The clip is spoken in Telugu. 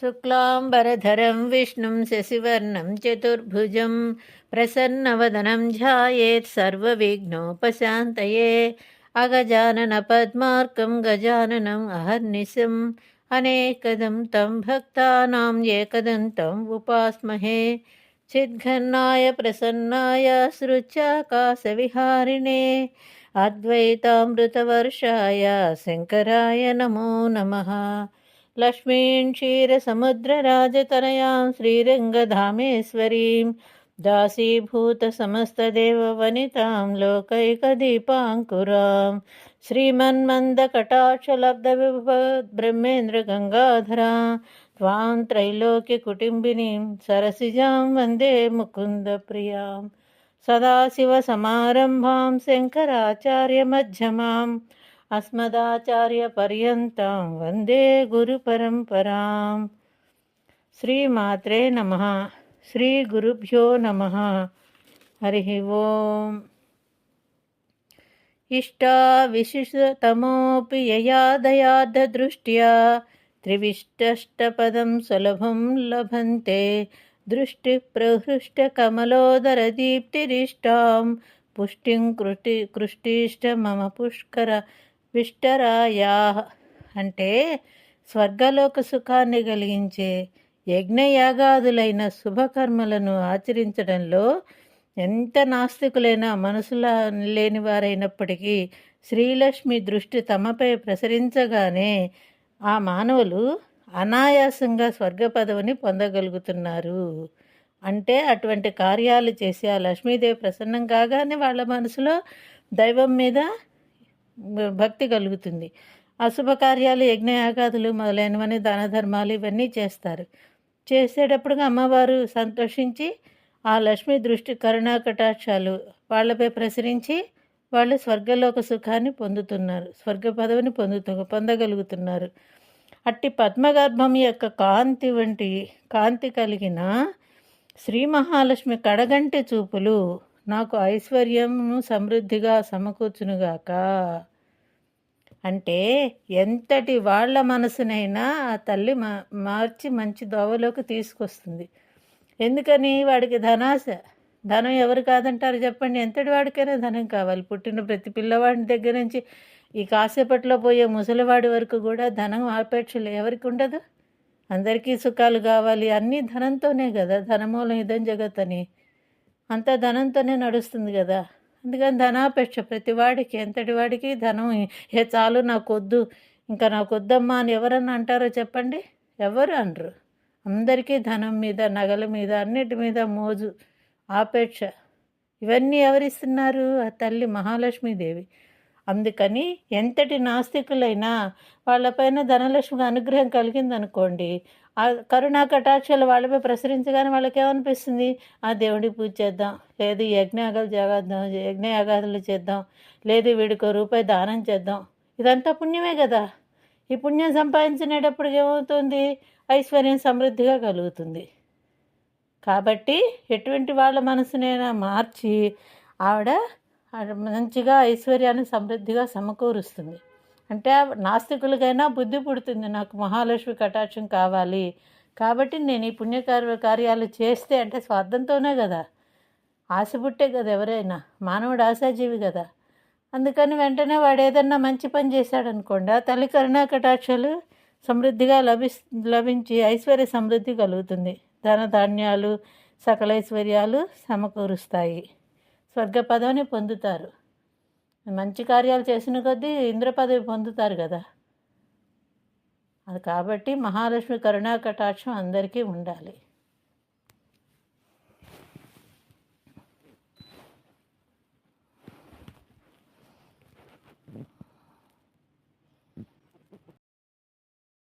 शुक्लाम्बरधरं विष्णुं शशिवर्णं चतुर्भुजं प्रसन्नवदनं ध्यायेत् सर्वविघ्नोपशान्तये अगजाननपद्मार्कं गजाननम् अहर्निशम् अनेकदं तं भक्तानाम् एकदन्तम् उपास्महे चिद्घन्नाय प्रसन्नाय सृच्चाकाशविहारिणे अद्वैतामृतवर्षाय शङ्कराय नमो नमः लक्ष्मीं क्षीरसमुद्रराजतनयां श्रीरङ्गधामेश्वरीं दासीभूतसमस्तदेववनितां लोकैकदीपाङ्कुरां श्रीमन्मन्दकटाक्षलब्धविभद्ब्रह्मेन्द्रगङ्गाधरा त्वां त्रैलोक्यकुटुम्बिनीं सरसिजां वन्दे मुकुन्दप्रियां सदाशिवसमारम्भां शङ्कराचार्यमध्यमाम् అస్మదాచార్యపర్యంతం వందే గురుపరంపరాం శ్రీమాత్రే నమ శ్రీ గురుభ్యో నమ హరి ఓం ఇష్టా విశిషతమోపి యయాదయాదృష్ట్యా త్రివిష్టష్టపదం సులభం లభంతే దృష్టిప్రహృష్టకమలోదరదీప్తిరిష్టాం పుష్టిం కృష్టి కృష్టిష్ట మమ పుష్కర విష్టరాయా అంటే స్వర్గలోక సుఖాన్ని కలిగించే యజ్ఞయాగాదులైన శుభకర్మలను ఆచరించడంలో ఎంత నాస్తికులైనా మనసులా లేని వారైనప్పటికీ శ్రీలక్ష్మి దృష్టి తమపై ప్రసరించగానే ఆ మానవులు అనాయాసంగా స్వర్గ పదవిని పొందగలుగుతున్నారు. అంటే అటువంటి కార్యాలు చేసి ఆ లక్ష్మీదేవి ప్రసన్నం కాగానే వాళ్ళ మనసులో దైవం మీద భక్తి కలుగుతుంది. అశుభ కార్యాలు యజ్ఞయాగాదులు మొదలైనవన్నీ దాన ధర్మాలు ఇవన్నీ చేస్తారు. చేసేటప్పుడుగా అమ్మవారు సంతోషించి ఆ లక్ష్మి దృష్టి కరుణా కటాక్షాలు వాళ్ళపై ప్రసరించి వాళ్ళు స్వర్గలోక సుఖాన్ని పొందుతున్నారు. స్వర్గ పదవిని పొందుతు పొందగలుగుతున్నారు. అట్టి పద్మగర్భం యొక్క కాంతి వంటి కాంతి కలిగిన శ్రీ మహాలక్ష్మి కడగంటి చూపులు నాకు ఐశ్వర్యమును సమృద్ధిగా సమకూర్చునుగాక. అంటే ఎంతటి వాళ్ళ మనసునైనా ఆ తల్లి మా మార్చి మంచి దోవలోకి తీసుకొస్తుంది. ఎందుకని వాడికి ధనాశ? ధనం ఎవరు కాదంటారు చెప్పండి. ఎంతటి వాడికైనా ధనం కావాలి. పుట్టిన ప్రతి పిల్లవాడి దగ్గర నుంచి ఈ కాసేపట్లో పోయే ముసలివాడి వరకు కూడా ధనం ఆపేక్షలు ఎవరికి ఉండదు? అందరికీ సుఖాలు కావాలి. అన్నీ ధనంతోనే కదా. ధనమూలం ఇదం జగత్ అని అంతా ధనంతోనే నడుస్తుంది కదా. అందుకని ధనాపేక్ష ప్రతి వాడికి ఎంతటి వాడికి ధనం ఏ చాలు నాకు వద్దు ఇంకా నాకు వద్దమ్మా అని ఎవరన్నా అంటారో చెప్పండి? ఎవరు అనరు. అందరికీ ధనం మీద నగల మీద అన్నిటి మీద మోజు ఆపేక్ష. ఇవన్నీ ఎవరిస్తున్నారు? ఆ తల్లి మహాలక్ష్మీదేవి. అందుకని ఎంతటి నాస్తికులైనా వాళ్ళపైన ధనలక్ష్మి అనుగ్రహం కలిగిందనుకోండి ఆ కరుణా కటాక్షాలు వాళ్ళపై ప్రసరించగానే వాళ్ళకి ఏమనిపిస్తుంది ఆ దేవుడికి పూజ చేద్దాం లేదు యజ్ఞయాగాలు చేద్దాం యజ్ఞయాగాదులు చేద్దాం లేదు వీడికో రూపాయి దానం చేద్దాం. ఇదంతా పుణ్యమే కదా. ఈ పుణ్యం సంపాదించినప్పుడు ఏమవుతుంది? ఐశ్వర్యం సమృద్ధిగా కలుగుతుంది. కాబట్టి ఎటువంటి వాళ్ళ మనసునైనా మార్చి ఆవిడ మంచిగా ఐశ్వర్యాన్ని సమృద్ధిగా సమకూరుస్తుంది. అంటే నాస్తికులకైనా బుద్ధి పుడుతుంది. నాకు మహాలక్ష్మి కటాక్షం కావాలి. కాబట్టి నేను ఈ పుణ్యకార్య కార్యాలు చేస్తే అంటే స్వార్థంతోనే కదా. ఆశ పుట్టే కదా ఎవరైనా. మానవుడు ఆశాజీవి కదా. అందుకని వెంటనే వాడు ఏదన్నా మంచి పని చేశాడనుకోండి ఆ తల్లి కరుణా కటాక్షాలు సమృద్ధిగా లభి లభించి ఐశ్వర్య సమృద్ధి కలుగుతుంది. ధన ధాన్యాలు సకలైశ్వర్యాలు సమకూరుస్తాయి. స్వర్గ పదవిని పొందుతారు. మంచి కార్యాలు చేసిన కొద్దీ ఇంద్ర పదవి పొందుతారు కదా. అది కాబట్టి మహాలక్ష్మి కరుణా కటాక్షం అందరికీ ఉండాలి.